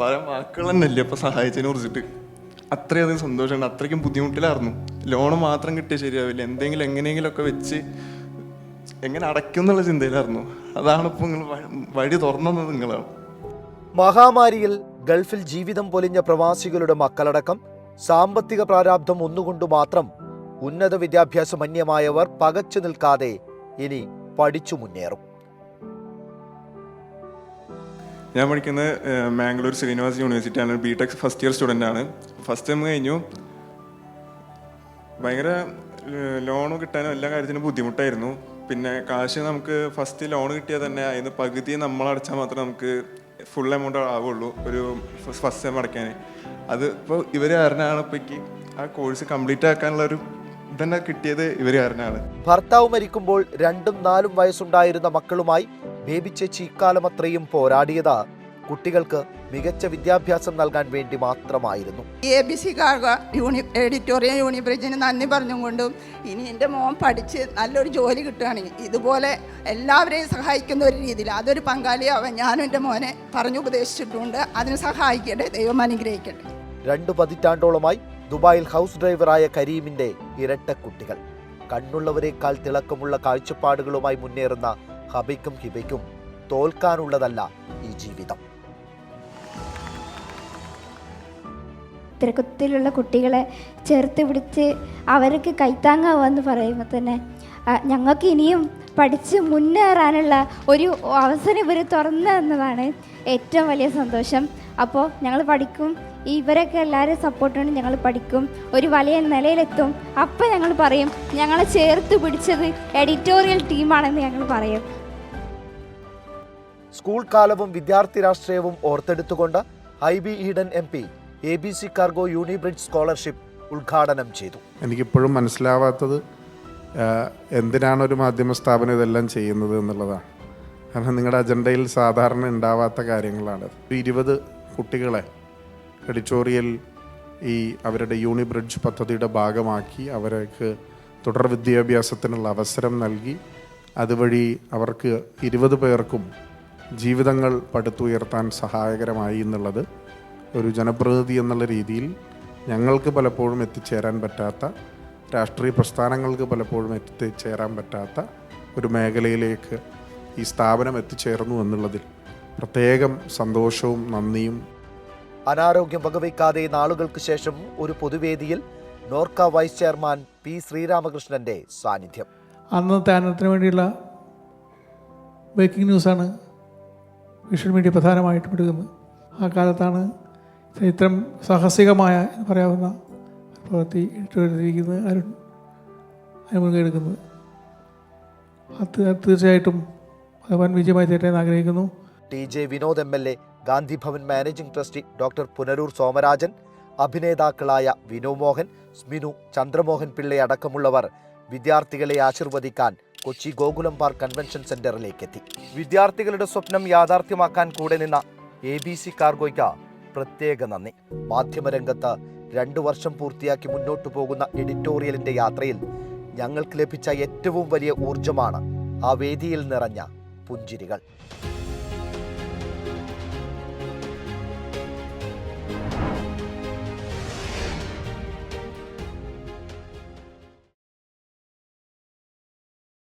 പറയാൻ വാക്കുകൾ തന്നെയല്ലേ ഇപ്പൊ സഹായിച്ചതിനെ കുറിച്ചിട്ട്. അത്രയധികം സന്തോഷമുണ്ട്. അത്രയ്ക്കും ബുദ്ധിമുട്ടിലായിരുന്നു. ലോണ് മാത്രം കിട്ടിയാൽ ശരിയാവില്ല. എന്തെങ്കിലും എങ്ങനെയെങ്കിലുമൊക്കെ വെച്ച് എങ്ങനെ അടയ്ക്കും എന്നുള്ള ചിന്തയിലായിരുന്നു. അതാണ് ഇപ്പൊ നിങ്ങൾ വഴി തുറന്നത് നിങ്ങളാണ്. മഹാമാരിയിൽ ഗൾഫിൽ ജീവിതം പൊലിഞ്ഞ പ്രവാസികളുടെ മക്കളടക്കം സാമ്പത്തിക പ്രാരാബ്ധം ഒന്നുകൊണ്ടു മാത്രം ഉന്നത വിദ്യാഭ്യാസമന്യമായവർ പകച്ചു നിൽക്കാതെ ഇനി പഠിച്ചു മുന്നേറും. ഞാൻ പഠിക്കുന്നത് Mangalore Srinivas യൂണിവേഴ്സിറ്റിയാണ്. B Tech first year student ആണ്. ഫസ്റ്റ് ടൈം കഴിഞ്ഞു. ഭയങ്കര ലോൺ കിട്ടാനും എല്ലാ കാര്യത്തിനും ബുദ്ധിമുട്ടായിരുന്നു. പിന്നെ കാശ് നമുക്ക് ഫസ്റ്റ് ലോൺ കിട്ടിയാൽ തന്നെ അതിന് പകുതി നമ്മൾ അടച്ചാൽ മാത്രമേ നമുക്ക് ഫുൾ എമൗണ്ട് ആവുള്ളൂ ഒരു ഫസ്റ്റ് ടൈം അടയ്ക്കാൻ അത് ഇപ്പോൾ ഇവർ കാരണമാണ് ഇപ്പോഴേക്ക് ആ കോഴ്സ് കംപ്ലീറ്റ് ആക്കാനുള്ള ഒരു ഇതന്നെ കിട്ടിയത് ഇവർ കാരണമാണ്. ഭർത്താവ് മരിക്കുമ്പോൾ രണ്ടും നാലും വയസ്സുണ്ടായിരുന്ന മക്കളുമായി ബേബി ചേച്ചി ഇക്കാലം അത്രയും പോരാടിയത് കുട്ടികൾക്ക് മികച്ച വിദ്യാഭ്യാസം നൽകാൻ വേണ്ടി മാത്രമായിരുന്നു. A B C uni editorial യൂണിബ്രിഡ്ജിന് നന്ദി പറഞ്ഞുകൊണ്ടും ഇനി എന്റെ മോൻ പഠിച്ച് നല്ലൊരു ജോലി കിട്ടുകയാണെങ്കിൽ ഇതുപോലെ എല്ലാവരെയും സഹായിക്കുന്ന ഒരു രീതിയിൽ അതൊരു പങ്കാളിയാവാൻ ഞാനും എന്റെ മോനെ പറഞ്ഞു ഉപദേശിച്ചിട്ടുണ്ട്. അതിന് സഹായിക്കട്ടെ ദൈവം അനുഗ്രഹിക്കട്ടെ. രണ്ടു പതിറ്റാണ്ടോളമായി ദുബായിൽ ഹൗസ് ഡ്രൈവറായ കരീമിന്റെ ഇരട്ടക്കുട്ടികൾ. കണ്ണുള്ളവരെക്കാൾ തിളക്കമുള്ള കാഴ്ചപ്പാടുകളുമായി മുന്നേറുന്ന ഹബയ്ക്കും ഹിബയ്ക്കും തോൽക്കാനുള്ളതല്ല ഈ ജീവിതം. തിരക്കത്തിലുള്ള കുട്ടികളെ ചേർത്ത് പിടിച്ച് അവർക്ക് കൈത്താങ്ങാവാന്ന് പറയുമ്പോൾ തന്നെ ഞങ്ങൾക്ക് ഇനിയും പഠിച്ച് മുന്നേറാനുള്ള ഒരു അവസരം ഇവർ തുറന്നു തന്നതാണ് ഏറ്റവും വലിയ സന്തോഷം. അപ്പോൾ ഞങ്ങൾ പഠിക്കും ഇവരൊക്കെ എല്ലാവരും സപ്പോർട്ടാണ് ഞങ്ങൾ പഠിക്കും. ഒരു വലിയ നിലയിലെത്തും. അപ്പം ഞങ്ങൾ പറയും ഞങ്ങളെ ചേർത്ത് പിടിച്ചത് എഡിറ്റോറിയൽ ടീമാണെന്ന് ഞങ്ങൾ പറയും. സ്കൂൾ കാലവും വിദ്യാർത്ഥി രാഷ്ട്രീയവും ഓർത്തെടുത്തുകൊണ്ട് I B Eden M P A B C cargo Unibridge scholarship ഉദ്ഘാടനം ചെയ്തു. എനിക്കിപ്പോഴും മനസ്സിലാവാത്തത് എന്തിനാണ് ഒരു മാധ്യമ സ്ഥാപനം ഇതെല്ലാം ചെയ്യുന്നത് എന്നുള്ളതാണ്. കാരണം നിങ്ങളുടെ അജണ്ടയിൽ സാധാരണ ഉണ്ടാവാത്ത കാര്യങ്ങളാണ് ഇരുപത് കുട്ടികളെ എഡിറ്റോറിയൽ ഈ അവരുടെ യൂണിബ്രിഡ്ജ് പദ്ധതിയുടെ ഭാഗമാക്കി അവർക്ക് തുടർ വിദ്യാഭ്യാസത്തിനുള്ള അവസരം നൽകി. അതുവഴി അവർക്ക് ഇരുപത് പേർക്കും ജീവിതങ്ങൾ പടുത്തുയർത്താൻ സഹായകരമായി എന്നുള്ളത് ഒരു ജനപ്രതിനിധി എന്നുള്ള രീതിയിൽ ഞങ്ങൾക്ക് പലപ്പോഴും എത്തിച്ചേരാൻ പറ്റാത്ത രാഷ്ട്രീയ പ്രസ്ഥാനങ്ങൾക്ക് പലപ്പോഴും എത്തിച്ചേരാൻ പറ്റാത്ത ഒരു മേഖലയിലേക്ക് ഈ സ്ഥാപനം എത്തിച്ചേർന്നു എന്നുള്ളതിൽ പ്രത്യേകം സന്തോഷവും നന്ദിയും അനാരോഗ്യം വകവയ്ക്കാതെ നാളുകൾക്ക് ശേഷം ഒരു പൊതുവേദിയിൽ നോർക്ക വൈസ് ചെയർമാൻ പി ശ്രീരാമകൃഷ്ണന്റെ സാന്നിധ്യം. അന്നത്തെ അന്നത്തിന് വേണ്ടിയുള്ള ബ്രേക്കിംഗ് ന്യൂസാണ് വിഷ്വൽ മീഡിയ പ്രധാനമായിട്ടും എടുക്കുന്നത് ആ കാലത്താണ് ഇത്തരം സാഹസികമായ എന്ന് പറയാവുന്ന പ്രവൃത്തി എടുത്തിരിക്കുന്നത് അരുൺ അതിന് മുൻകൈ എടുക്കുന്നത്. അത് തീർച്ചയായിട്ടും ഭഗവാൻ വൻ വിജയമായി തീരട്ടെ എന്ന് ആഗ്രഹിക്കുന്നു. T J Vinod M L A Gandhi Bhavan managing trustee doctor Punaroor Somarajan അഭിനേതാക്കളായ Vinu Mohan Sminu Chandramohan Pillai അടക്കമുള്ളവർ വിദ്യാർത്ഥികളെ ആശീർവദിക്കാൻ കൊച്ചി ഗോകുലം പാർക്ക് കൺവെൻഷൻ സെന്ററിലേക്ക് എത്തി വിദ്യാർത്ഥികളുടെ സ്വപ്നം യാഥാർത്ഥ്യമാക്കാൻ കൂടെ നിന്ന എ ബി സി കാർഗോയ്ക്ക് പ്രത്യേക നന്ദി. മാധ്യമരംഗത്ത് രണ്ടു വർഷം പൂർത്തിയാക്കി മുന്നോട്ടു പോകുന്ന എഡിറ്റോറിയലിന്റെ യാത്രയിൽ ഞങ്ങൾക്ക് ലഭിച്ച ഏറ്റവും വലിയ ഊർജമാണ് ആ വേദിയിൽ നിറഞ്ഞ പുഞ്ചിരികൾ.